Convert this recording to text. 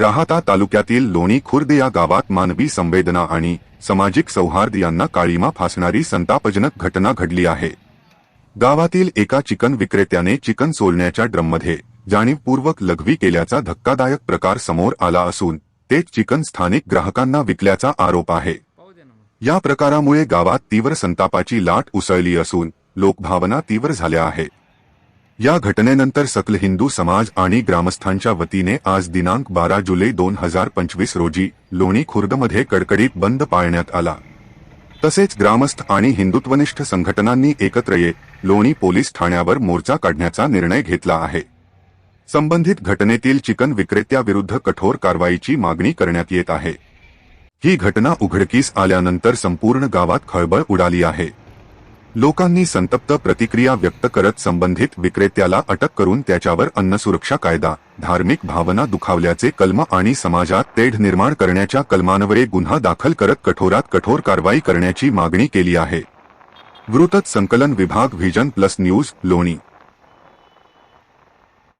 राहाता तालुक्यातील लोणी खुर्द या गावात मानवी संवेदना आणि सामाजिक सौहार्द यांना काळीमा फासणारी संतापजनक घटना घडली आहे. गावातील एका चिकन विक्रेत्याने चिकन सोलण्याच्या ड्रममध्ये जाणीवपूर्वक लघवी केल्याचा धक्कादायक प्रकार समोर आला असून तेच चिकन स्थानिक ग्राहकांना विकल्याचा आरोप आहे. या प्रकारामुळे गावात तीव्र संतापाची लाट उसळली असून लोकभावना तीव्र झाल्या आहेत. या घटनेनंतर सकल हिंदू समाज आणि ग्रामस्थांच्या वतीने आज दिनांक बारा जुलै दोन हजार पंचवीस रोजी लोणी खुर्दमध्ये कडकडीत बंद पाळण्यात आला. तसेच ग्रामस्थ आणि हिंदुत्वनिष्ठ संघटनांनी एकत्र येत लोणी पोलीस ठाण्यावर मोर्चा काढण्याचा निर्णय घेतला आहे. संबंधित घटनेतील चिकन विक्रेत्याविरुद्ध कठोर कारवाईची मागणी करण्यात येत आहे. ही घटना उघडकीस आल्यानंतर संपूर्ण गावात खळबळ उडाली आहे. लोकांनी संतप्त प्रतिक्रिया व्यक्त करत संबंधित विक्रेत्याला अटक करून त्याच्यावर अन्न सुरक्षा कायदा धार्मिक भावना दुखावल्याचे कलम आणि समाजात तेढ निर्माण करण्याच्या कलमांवरे गुन्हा दाखल करत कठोरात कठोर कारवाई करण्याची मागणी केली आहे. वृत्त संकलन विभाग व्हिजन प्लस न्यूज लोणी.